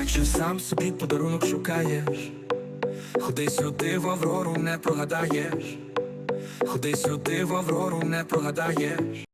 Якщо сам собі подарунок шукаєш, ходи сюди в Аврору, не прогадаєш. Ходи сюди в Аврору, не прогадаєш.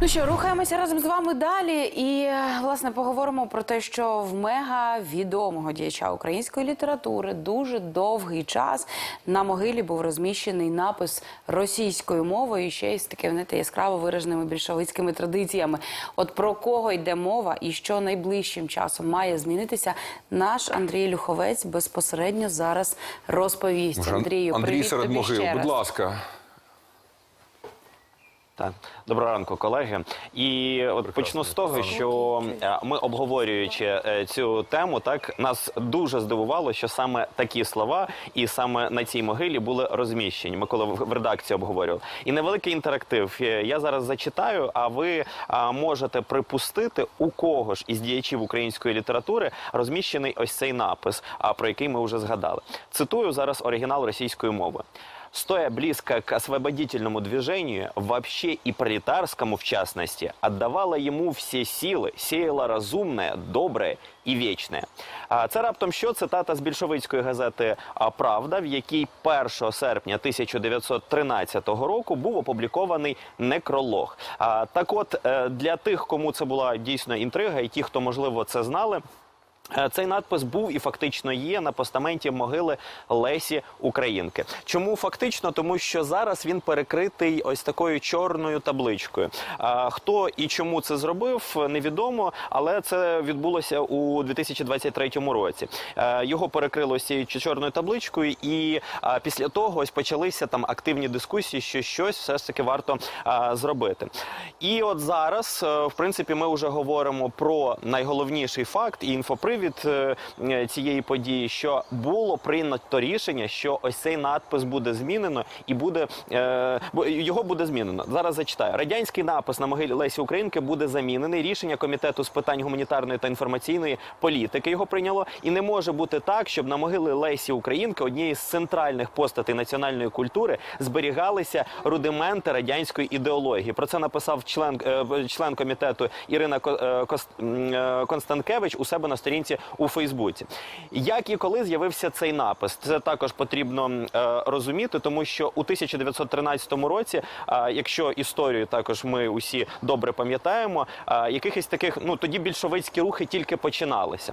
Ну що, рухаємося разом з вами далі, і е, власне поговоримо про те, що в мега відомого діяча української літератури дуже довгий час на могилі був розміщений напис російською мовою, ще й з такими знаєте, яскраво вираженими більшовицькими традиціями. От про кого йде мова і що найближчим часом має змінитися, наш Андрій Люховець безпосередньо зараз розповість. Андрію, Андрій привіт серед тобі могил, ще будь ласка. Так, доброго ранку, колеги. І от почну з того, що е, ми обговорюючи е, цю тему, так нас дуже здивувало, що саме такі слова і саме на цій могилі були розміщені. Ми коли в редакції обговорювали. І невеликий інтерактив. Е, Я зараз зачитаю, а ви можете припустити, у кого ж із діячів української літератури розміщений ось цей напис, про який ми вже згадали. Цитую зараз оригінал російської мови. Стоя близко к освободительному движению, вообще и пролетарскому в частности, отдавала ему все силы, сеяла разумное, добре і вічне. Це раптом що цитата з більшовицької газети «А, Правда, в якій 1 серпня 1913 року був опублікований некролог. Так от е, для тих, кому це була дійсно інтрига, і ті, хто можливо це знали. Е, Цей надпис був і фактично є на постаменті могили Лесі Українки. Чому фактично? Тому що зараз він перекритий ось такою чорною табличкою. А, Хто і чому це зробив, невідомо, але це відбулося у 2023 році. Е, Його перекрили ось цією чорною табличкою, і після того ось почалися там активні дискусії, що щось все ж таки варто зробити. І от зараз, е, в принципі, ми вже говоримо про найголовніший факт і інфопривід е, е, цієї події, що було прийнято рішення, що ось цей надпис буде змінено і буде е, його буде змінено. Зараз зачитаю. Радянський напис на могилі Лесі Українки буде замінений. Рішення комітету з питань гуманітарної та інформаційної політики його прийняло. І не може бути так, щоб на могили Лесі Українки, однієї з центральних постатей національної культури, зберігалися рудименти радянської ідеології. Про це написав член член комітету Ірина Констанкевич у себе на сторінці у Фейсбуці. Як і коли з'явився цей напис, це також потрібно е, розуміти, тому що у 1913 році, а, якщо історію також ми усі добре пам'ятаємо, е, якихось таких ну тоді більшовицькі рухи тільки починалися.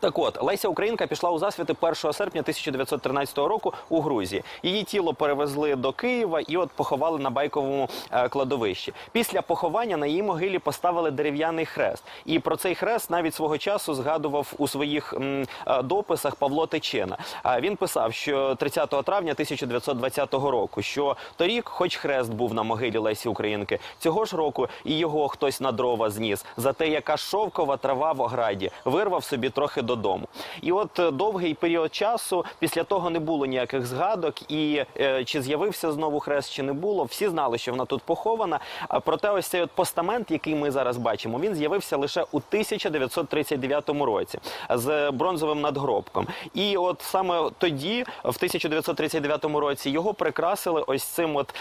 Так от, Леся Українка пішла у засвіти 1 серпня 1913 року у Грузії. Її тіло перевезли до Києва і от поховали на байковому е, кладовищі. Після поховання на її могилі поставили дерев'яний хрест. І про цей хрест навіть свого часу згадував у своїх е, дописах Павло Тичина. Він писав, що 30 травня 1920 року, що торік, хоч хрест був на могилі Лесі Українки, цього ж року і його хтось на дрова зніс. За те, яка шовкова трава в ограді, вирвав собі трохи додому. І от е, довгий період часу після того не було ніяких згадок, і е, чи з'явився знову хрест, чи не було. Всі знали, що вона тут похована. А проте, ось цей от постамент, який ми зараз бачимо, він з'явився лише у 1939 році з бронзовим надгробком. І от саме тоді, в 1939 році, його прикрасили ось цим от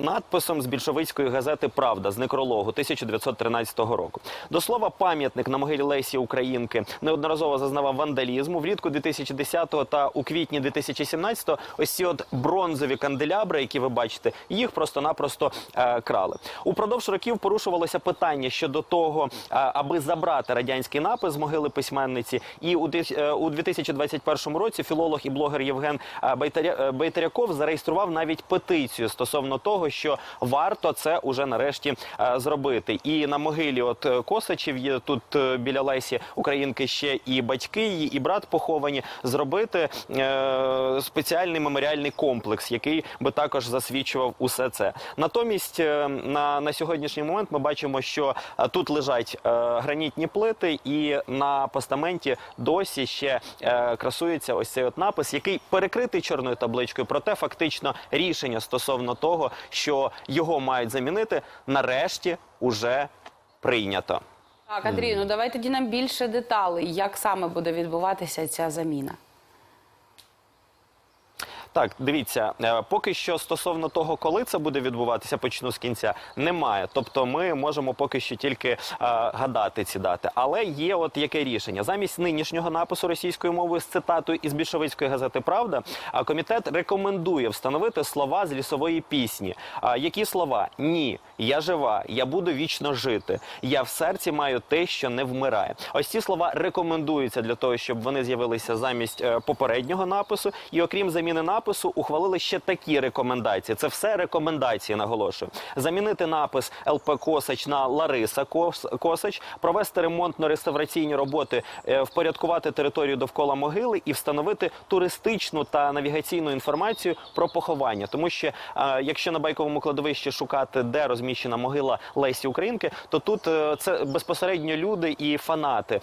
надписом з більшовицької газети Правда з некрологу 1913 року. До слова, пам'ятник на могилі Лесі Українки неодноразово зазнавав вандалізму. Влітку 2010-го та у квітні 2017-го ось ці от бронзові канделябри, які ви бачите, їх просто-напросто е, крали. Упродовж років порушувалося питання щодо того, е, аби забрати радянський напис з могили письменниці. І у, е, у 2021 році філолог і блогер Євген е, Байтаря- е, Байтаряков зареєстрував навіть петицію стосовно того, що варто це уже нарешті е, зробити. І на могилі от е, Косачів є тут біля Лесі Українки ще і батьки її, і брат поховані. Зробити е, спеціальний меморіальний комплекс, який би також засвідчував усе це. Натомість е, на, на сьогоднішній момент ми бачимо, що е, тут лежать е, гранітні плити, і на постаменті досі ще е, красується ось цей от напис, який перекритий чорною табличкою. Проте фактично рішення стосовно того, що його мають замінити, нарешті уже прийнято. Так, Андрій, ну давай тоді нам більше деталей, як саме буде відбуватися ця заміна. Так, дивіться, е, поки що стосовно того, коли це буде відбуватися, почну з кінця, немає. Тобто, ми можемо поки що тільки е, гадати ці дати. Але є от яке рішення замість нинішнього напису російською мовою з цитатою із більшовицької газети Правда, а комітет рекомендує встановити слова з лісової пісні. А які слова? Ні, я жива, я буду вічно жити. Я в серці маю те, що не вмирає. Ось ці слова рекомендуються для того, щоб вони з'явилися замість е, попереднього напису. І окрім заміни напису, ухвалили ще такі рекомендації. Це все рекомендації, наголошую. Замінити напис ЛП Косач на Лариса Кос- Косач, провести ремонтно-реставраційні роботи, е, впорядкувати територію довкола могили і встановити туристичну та навігаційну інформацію про поховання. Тому що е, якщо на байковому кладовищі шукати, де розміщена могила Лесі Українки, то тут е, це безпосередньо люди і фанати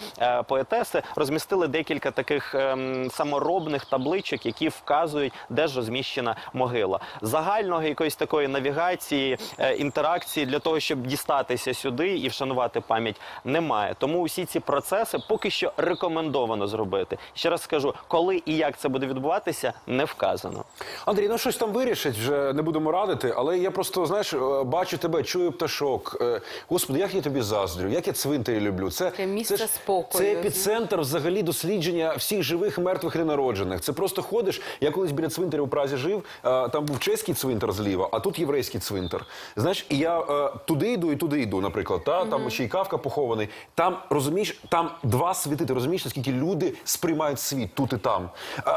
поетеси розмістили декілька таких ем, саморобних табличок, які вказують, де ж розміщена могила. Загального якоїсь такої навігації, е, інтеракції для того, щоб дістатися сюди і вшанувати пам'ять, немає. Тому усі ці процеси поки що рекомендовано зробити. Ще раз скажу, коли і як це буде відбуватися, не вказано. Андрій, ну щось там вирішить, вже не будемо радити, але я просто, знаєш, е, бачу тебе, чую пташок. Е, Господи, як я тобі заздрю, як я цвинтарі люблю. Це, Це місце ж- спокою. Це епіцентр взагалі дослідження всіх живих, мертвих і ненароджених. Це просто ходиш. Я колись біля цвинтаря у Празі жив, е, там був чеський цвинтар зліва, а тут єврейський цвинтар. Знаєш, і я е, туди йду і туди йду, наприклад. Та? Там ще й кавка похований. Там, розумієш, там два світи. Ти розумієш, наскільки люди сприймають світ тут і там.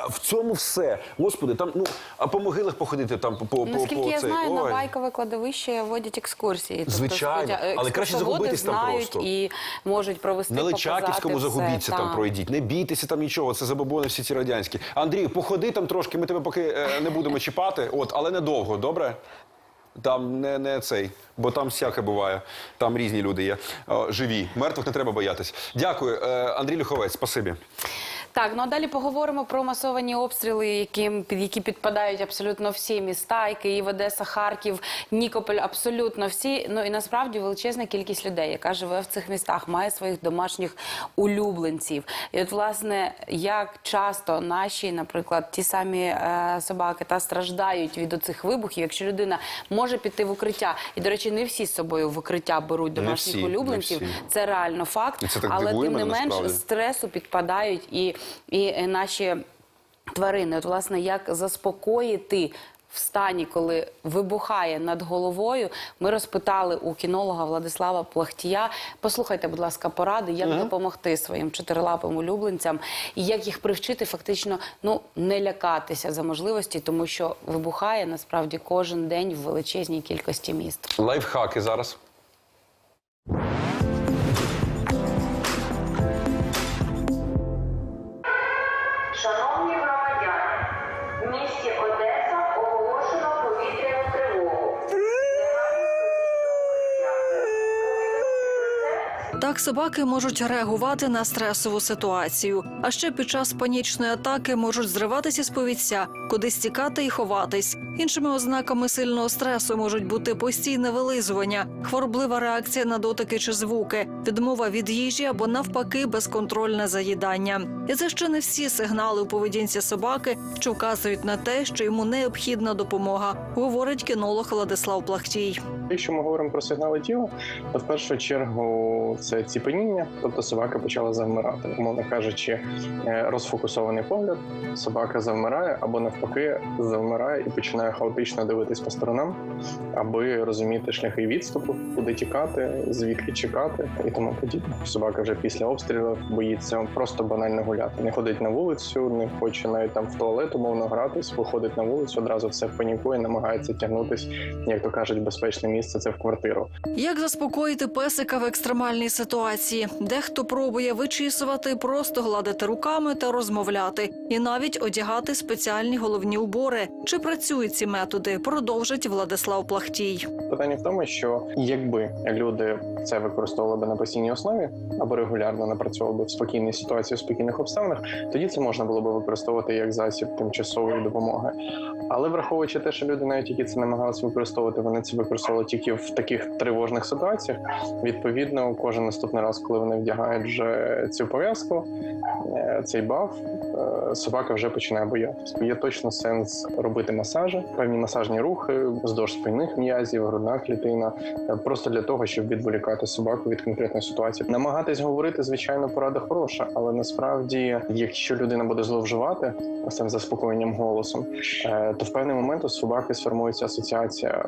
В цьому все. Господи, там, ну, а по могилах походити там по, по, Наскільки по я цей. знаю, на байкове кладовище водять екскурсії. Тобто Звичайно, але краще загубитись там знають просто. і можуть провести На Личаківському все. загубіться там, Так. пройдіть. Не бійтеся там нічого, це забобони всі ці радянські. Андрій, походи там трошки, ми тебе поки е, не будемо чіпати, от, але недовго, добре? Там не, не цей, бо там всяке буває. Там різні люди є. О, живі. Мертвих не треба боятись. Дякую, е, Андрій Люховець, спасибі. Так, ну а далі поговоримо про масовані обстріли, під які підпадають абсолютно всі міста, і Київ, Одеса, Харків, Нікополь, абсолютно всі. Ну і насправді величезна кількість людей, яка живе в цих містах, має своїх домашніх улюбленців. І от, власне, як часто наші, наприклад, ті самі е, собаки та страждають від оцих вибухів, якщо людина може піти в укриття, і до речі, не всі з собою в укриття беруть домашніх всі, не улюбленців. Це реально факт, це але тим не менш насправді. стресу підпадають і, і е, наші тварини. От, власне, як заспокоїти в стані, коли вибухає над головою, ми розпитали у кінолога Владислава Плахтія. Послухайте, будь ласка, поради, як допомогти своїм чотирилапим улюбленцям і як їх привчити фактично ну не лякатися за можливості, тому що вибухає насправді кожен день в величезній кількості міст. Лайфхаки зараз. Так собаки можуть реагувати на стресову ситуацію. А ще під час панічної атаки можуть зриватися з повіця, кудись тікати і ховатись. Іншими ознаками сильного стресу можуть бути постійне вилизування, хвороблива реакція на дотики чи звуки, відмова від їжі або навпаки безконтрольне заїдання. І це ще не всі сигнали у поведінці собаки, що вказують на те, що йому необхідна допомога, говорить кінолог Владислав Плахтій. Якщо ми говоримо про сигнали тіла, то в першу чергу це ціпеніння, тобто собака почала завмирати. Умовно кажучи, е, розфокусований погляд, собака завмирає або навпаки завмирає і починає хаотично дивитись по сторонам, аби розуміти шляхи відступу, куди тікати, звідки чекати і тому подібне. Собака вже після обстрілів боїться просто банально гуляти. Не ходить на вулицю, не хоче навіть там в туалет умовно гратись, виходить на вулицю, одразу все панікує, намагається тягнутись, як то кажуть, в безпечне місце це в квартиру. Як заспокоїти песика в екстремальній ситуації? Дехто пробує вичісувати, просто гладити руками та розмовляти, і навіть одягати спеціальні головні убори. Чи працюють ці методи, продовжить Владислав Плахтій. Питання в тому, що якби люди це використовували би на постійній основі або регулярно напрацьовували в спокійній ситуації, в спокійних обставинах, тоді це можна було би використовувати як засіб тимчасової допомоги. Але враховуючи те, що люди, навіть які це намагалися використовувати, вони це використовували тільки в таких тривожних ситуаціях. Відповідно, кожен наступний раз, коли вони вдягають вже цю пов'язку, е, цей баф, е, собака вже починає боятися. Є точно сенс робити масажі, певні масажні рухи вздовж спинних м'язів, грудна клітина, е, просто для того, щоб відволікати собаку від конкретної ситуації. Намагатись говорити, звичайно, порада хороша, але насправді, якщо людина буде зловживати цим заспокоєнням голосом, то в певний момент у собаки сформується асоціація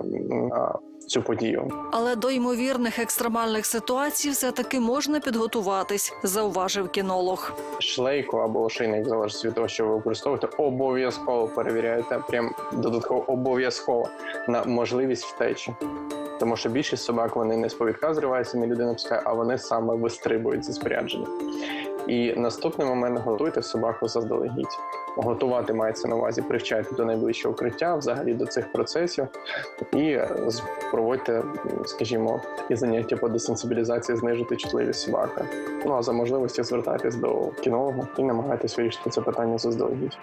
цю подію. Але до ймовірних екстремальних ситуацій все таки можна підготуватись, зауважив кінолог. шлейку або ошейник, в залежності від того, що ви використовуєте, обов'язково перевіряєте, прям додатково обов'язково на можливість втечі. Тому що більшість собак вони не з повідка зриваються, не людина пускає, а вони саме вистрибують зі спорядження. І наступний момент готуйте собаку заздалегідь. Готувати мається на увазі, привчайте до найближчого укриття, взагалі до цих процесів, і е, проводьте, скажімо, і заняття по десенсибілізації, знижити чутливість собаки. Ну а за можливості звертайтесь до кінолога і намагайтесь вирішити це питання заздалегідь.